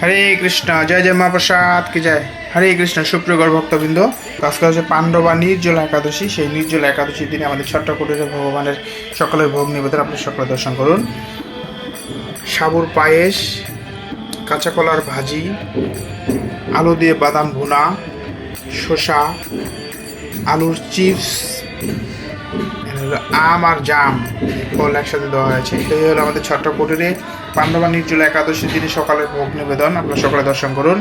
হরে কৃষ্ণ, জয় জয় মহাপ্রসাদ কি জয়। হরে কৃষ্ণ সুপ্রিয়গর ভক্তবৃন্দ। আজকে হচ্ছে পাণ্ডবা নির্জলা একাদশী। সেই নির্জলা একাদশীর দিনে আমাদের ছোট্ট কুটিরে ভগবানের সকলের ভোগ নিবেদন আপনি সকলে দর্শন করুন। সাবুর পায়েস কাঁচা কলার ভাজি, আলু দিয়ে বাদাম ভুনা, শসা, আলুর চিপস, আম আর জাম ফল একসাথে দেওয়া হয়েছে। এই হলো আমাদের ছোট্ট কুটিরে নির্জল একাদশী দিনে সকালে ভোগ নিবেদন। আপনার সকালে দর্শন করুন।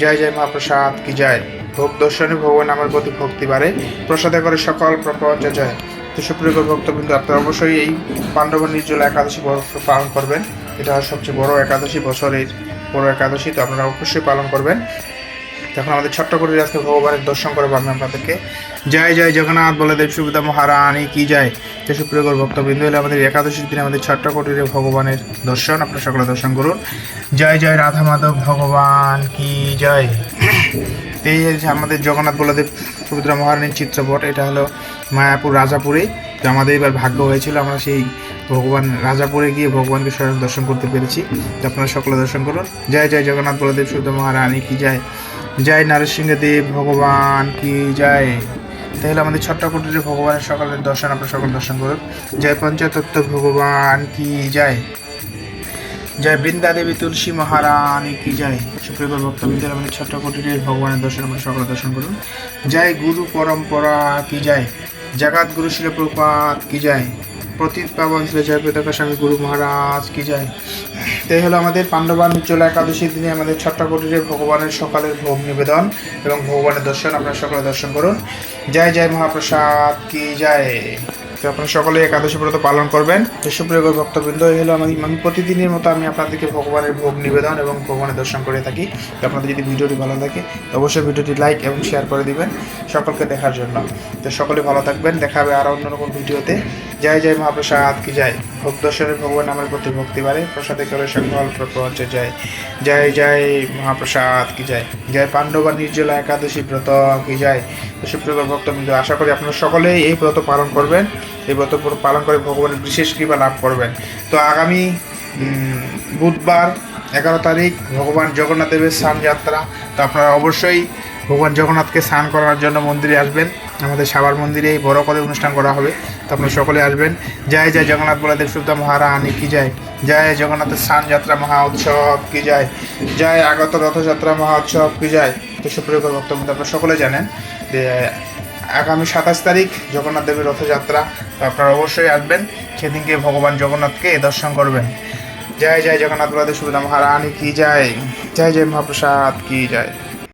জয় জয় মহাপ্রসাদ কি জয়। ভোগ দর্শনে ভগবান আমার প্রতি ভক্তি বাড়ে। প্রসাদে করে সকল প্রপঞ্চ জয় তো সুপ্রিয় ভক্তবৃন্দ, আপনারা অবশ্যই এই পাণ্ডবা নির্জল একাদশী পালন করবেন। এটা সবচেয়ে বড় একাদশী, বছরের বড় একাদশী। তো আপনারা অবশ্যই পালন করবেন। তখন আমাদের ছোট্ট করে আজকে ভগবানের দর্শন করব আমি আপনাদেরকে। জয় জয় জগন্নাথ, বলদেব সুবিধা মহারানী, কি জয়? তো সুপ্রিয় ভক্তবৃন্দ হলে আমাদের একাদশীর দিনে আমাদের ছোট্ট কুটিরে ভগবানের দর্শন। আপনারা সকলে দর্শন করুন। জয় জয় রাধা মাধব ভগবান, কি জয়? এই আমাদের জগন্নাথ, বলদেব সুভদ্রা মহারানীর চিত্রপট, এটা হলো মায়াপুর, রাজাপুরে। তো আমাদের এবার ভাগ্য হয়েছিল, আমরা সেই ভগবান রাজাপুরে গিয়ে ভগবানকে স্বয়ং দর্শন করতে পেরেছি। আপনারা সকলে দর্শন করুন। জয় জয় জগন্নাথ বলদেব সুভদ্রা মহারানী, কি যায় জয় নরসিংহ দেব, ভগবান, কি জয়? তাহলে আমাদের ছোট্ট কুটিরে ভগবানের সকলের দর্শন, আপনারা সকল দর্শন করুন। জয় পঞ্চতত্ত্ব, ভগবান, কি জয়? জয় বৃন্দা দেবী তুলসী মহারানী, কি জয়? সুপ্রিয় ভক্তবৃন্দের, আমাদের ছোট্ট কুটিরে ভগবানের দর্শন, আপনারা সকলে দর্শন করুন। জয় গুরু পরম্পরা, কি জয়? জগৎ গুরু শিল কি জয়? প্রতীত পাবন ছিল জয় প্রতাকা স্বামী গুরু মহারাজ, কি জয় তাই হলো আমাদের পাণ্ডবান নির্জলা একাদশীর দিনে আমাদের ছট্টা কুটিরে ভগবানের সকালের ভোগ নিবেদন এবং ভগবানের দর্শন। আপনারা সকলে দর্শন করুন। জয় জয় মহাপ্রসাদ, কি জয় তো আপনারা সকলে একাদশী ব্রত পালন করবেন। সুপ্রিয় ভক্তবৃন্দ, এই হলো আমি আমি প্রতিদিনের মতো আমি আপনাদেরকে ভগবানের ভোগ নিবেদন এবং ভগবানের দর্শন করে থাকি। তো আপনাদের যদি ভিডিওটি ভালো থাকে তো অবশ্যই ভিডিওটি লাইক এবং শেয়ার করে দিবেন সকলকে দেখার জন্য। তো সকলে ভালো থাকবেন। দেখা হবে আরও অন্য রকম ভিডিওতে। জয় জয় মহাপ্রসাদ, কি ভোগ দর্শনের ভগবান আমার প্রতি ভক্তি বাড়ে। প্রসাদে করে সকল প্রপঞ্চ জয়। জয় জয় মহাপ্রসাদ, কি জয়? জয় পাণ্ডবা নির্জলা একাদশী ব্রত, কি তো সুপ্রিয় ভক্তবৃন্দ, আশা করি আপনারা সকলেই এই ব্রত পালন করবেন। এই ব্রত পালন করে ভগবানের বিশেষ কৃপা লাভ করবেন। তো আগামী বুধবার, এগারো তারিখ, ভগবান জগন্নাথ দেবের স্নান যাত্রা। তো আপনারা অবশ্যই ভগবান জগন্নাথকে স্নান করার জন্য মন্দিরে আসবেন। আমাদের সাবার মন্দিরে এই বড় করে অনুষ্ঠান করা হবে। তো আপনারা সকলে আসবেন। জয় জয় জগন্নাথ বলাদেব সুবিধা মহারানী, কি যায় জয় জগন্নাথের স্নান যাত্রা মহা উৎসব, কি যায় জয় আগত রথযাত্রা মহা উৎসব, কি যায় তো সুপ্রিয় বক্তব্য আপনারা সকলে জানেন যে আগামী সাতাশ তারিখ জগন্নাথ দেবের রথযাত্রা। তো আপনারা অবশ্যই আসবেন। সেদিনকে ভগবান জগন্নাথকে দর্শন করবেন। জয় জয় জগন্নাথ বলাদেব সুবিধা মহারানী, কি যায় জয় জয় মহাপ্রসাদ, কি জয়?